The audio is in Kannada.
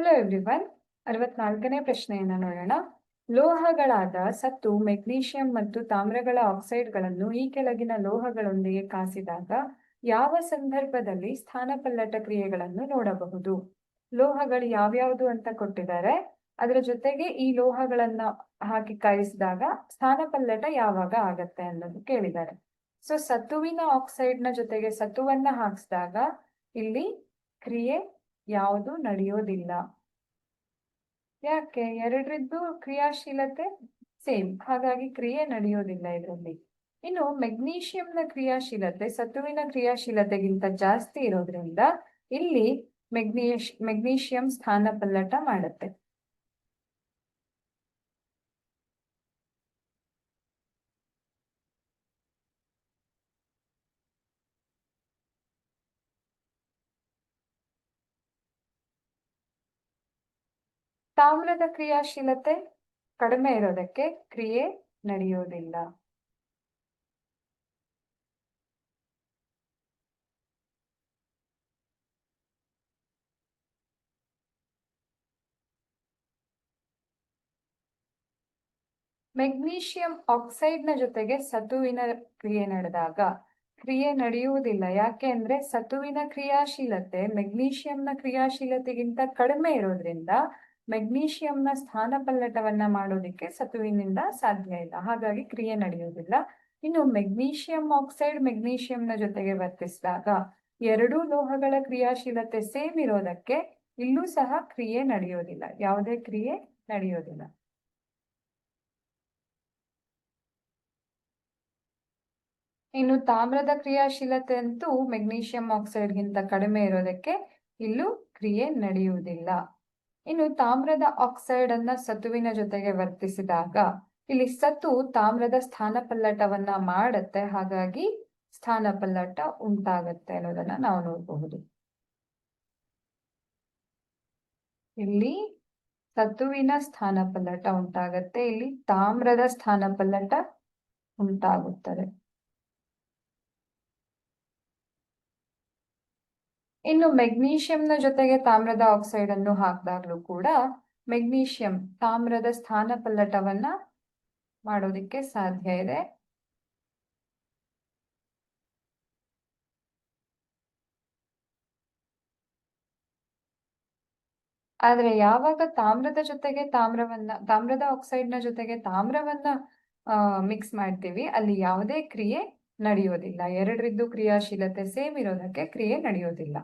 ಹಲೋ ಎವ್ರಿವನ್ ಅರವತ್ನಾಲ್ಕನೇ ಪ್ರಶ್ನೆಯನ್ನು ನೋಡೋಣ. ಲೋಹಗಳಾದ ಸತ್ತು, ಮೆಗ್ನೀಷಿಯಂ ಮತ್ತು ತಾಮ್ರಗಳ ಆಕ್ಸೈಡ್ಗಳನ್ನು ಈ ಕೆಳಗಿನ ಲೋಹಗಳೊಂದಿಗೆ ಕಾಸಿದಾಗ ಯಾವ ಸಂದರ್ಭದಲ್ಲಿ ಸ್ಥಾನಪಲ್ಲಟ ಕ್ರಿಯೆಗಳನ್ನು ನೋಡಬಹುದು? ಲೋಹಗಳು ಯಾವ್ಯಾವುದು ಅಂತ ಕೊಟ್ಟಿದ್ದಾರೆ. ಅದರ ಜೊತೆಗೆ ಈ ಲೋಹಗಳನ್ನ ಹಾಕಿ ಕಾಯಿಸಿದಾಗ ಸ್ಥಾನಪಲ್ಲಟ ಯಾವಾಗ ಆಗತ್ತೆ ಅನ್ನೋದು ಕೇಳಿದ್ದಾರೆ. ಸೊ ಸತ್ತುವಿನ ಆಕ್ಸೈಡ್ನ ಜೊತೆಗೆ ಸತ್ತುವನ್ನ ಹಾಕಿಸಿದಾಗ ಇಲ್ಲಿ ಕ್ರಿಯೆ ಯಾವುದು ನಡೆಯೋದಿಲ್ಲ. ಯಾಕೆ? ಎರಡರದ್ದು ಕ್ರಿಯಾಶೀಲತೆ ಸೇಮ್ ಹಾಗಾಗಿ ಕ್ರಿಯೆ ನಡೆಯೋದಿಲ್ಲ ಇದರಲ್ಲಿ. ಇನ್ನು ಮೆಗ್ನೀಷಿಯಂನ ಕ್ರಿಯಾಶೀಲತೆ, ಸತುವಿನ ಕ್ರಿಯಾಶೀಲತೆಗಿಂತ ಜಾಸ್ತಿ ಇರೋದ್ರಿಂದ ಇಲ್ಲಿ ಮೆಗ್ನೀಶ್ ಮೆಗ್ನೀಷಿಯಂ ಸ್ಥಾನ ಪಲ್ಲಟ ಮಾಡುತ್ತೆ. ತಾಮ್ರದ ಕ್ರಿಯಾಶೀಲತೆ ಕಡಿಮೆ ಇರೋದಕ್ಕೆ ಕ್ರಿಯೆ ನಡೆಯೋದಿಲ್ಲ ಮೆಗ್ನೀಷಿಯಂ ಆಕ್ಸೈಡ್ನ ಜೊತೆಗೆ ಸತುವಿನ ಕ್ರಿಯೆ ನಡೆದಾಗ ಕ್ರಿಯೆ ನಡೆಯುವುದಿಲ್ಲ. ಯಾಕೆ ಅಂದ್ರೆ ಸತುವಿನ ಕ್ರಿಯಾಶೀಲತೆ ಮೆಗ್ನೀಷಿಯಂನ ಕ್ರಿಯಾಶೀಲತೆಗಿಂತ ಕಡಿಮೆ ಇರೋದ್ರಿಂದ ಮೆಗ್ನೀಷಿಯಂನ ಸ್ಥಾನ ಪಲ್ಲಟವನ್ನ ಮಾಡೋದಿಕ್ಕೆ ಸತುವಿನಿಂದ ಸಾಧ್ಯ ಇಲ್ಲ. ಹಾಗಾಗಿ ಕ್ರಿಯೆ ನಡೆಯುವುದಿಲ್ಲ. ಇನ್ನು ಮೆಗ್ನೀಷಿಯಂ ಆಕ್ಸೈಡ್ ಮೆಗ್ನೀಷಿಯಂನ ಜೊತೆಗೆ ವರ್ತಿಸಿದಾಗ ಎರಡೂ ಲೋಹಗಳ ಕ್ರಿಯಾಶೀಲತೆ ಸೇಮ್ ಇರೋದಕ್ಕೆ ಇಲ್ಲೂ ಸಹ ಕ್ರಿಯೆ ನಡೆಯೋದಿಲ್ಲ. ಯಾವುದೇ ಕ್ರಿಯೆ ನಡೆಯೋದಿಲ್ಲ. ಇನ್ನು ತಾಮ್ರದ ಕ್ರಿಯಾಶೀಲತೆ ಅಂತೂ ಮೆಗ್ನೀಷಿಯಂ ಆಕ್ಸೈಡ್ಗಿಂತ ಕಡಿಮೆ ಇರೋದಕ್ಕೆ ಇಲ್ಲೂ ಕ್ರಿಯೆ ನಡೆಯುವುದಿಲ್ಲ. ಇನ್ನು ತಾಮ್ರದ ಆಕ್ಸೈಡ್ ಅನ್ನ ಸತುವಿನ ಜೊತೆಗೆ ವರ್ತಿಸಿದಾಗ ಇಲ್ಲಿ ಸತು ತಾಮ್ರದ ಸ್ಥಾನಪಲ್ಲಟವನ್ನ ಮಾಡತ್ತೆ. ಹಾಗಾಗಿ ಸ್ಥಾನಪಲ್ಲಟ ಉಂಟಾಗತ್ತೆ ಅನ್ನೋದನ್ನ ನಾವು ನೋಡಬಹುದು. ಇಲ್ಲಿ ಸತುವಿನ ಸ್ಥಾನಪಲ್ಲಟ ಉಂಟಾಗತ್ತೆ. ಇಲ್ಲಿ ತಾಮ್ರದ ಸ್ಥಾನಪಲ್ಲಟ ಉಂಟಾಗುತ್ತದೆ. ಇನ್ನು ಮೆಗ್ನೀಷಿಯಂನ ಜೊತೆಗೆ ತಾಮ್ರದ ಆಕ್ಸೈಡ್ ಅನ್ನು ಹಾಕಿದಾಗ್ಲೂ ಕೂಡ ಮೆಗ್ನೀಷಿಯಂ ತಾಮ್ರದ ಸ್ಥಾನ ಪಲ್ಲಟವನ್ನ ಮಾಡೋದಿಕ್ಕೆ ಸಾಧ್ಯ ಇದೆ. ಆದ್ರೆ ಯಾವಾಗ ತಾಮ್ರದ ಜೊತೆಗೆ ತಾಮ್ರವನ್ನ, ತಾಮ್ರದ ಆಕ್ಸೈಡ್ನ ಜೊತೆಗೆ ತಾಮ್ರವನ್ನ ಮಿಕ್ಸ್ ಮಾಡ್ತೀವಿ, ಅಲ್ಲಿ ಯಾವುದೇ ಕ್ರಿಯೆ ನಡೆಯೋದಿಲ್ಲ ಎರಡರಿದ್ದು ಕ್ರಿಯಾಶೀಲತೆ ಸೇಮ್ ಇರೋದಕ್ಕೆ ಕ್ರಿಯೆ ನಡೆಯೋದಿಲ್ಲ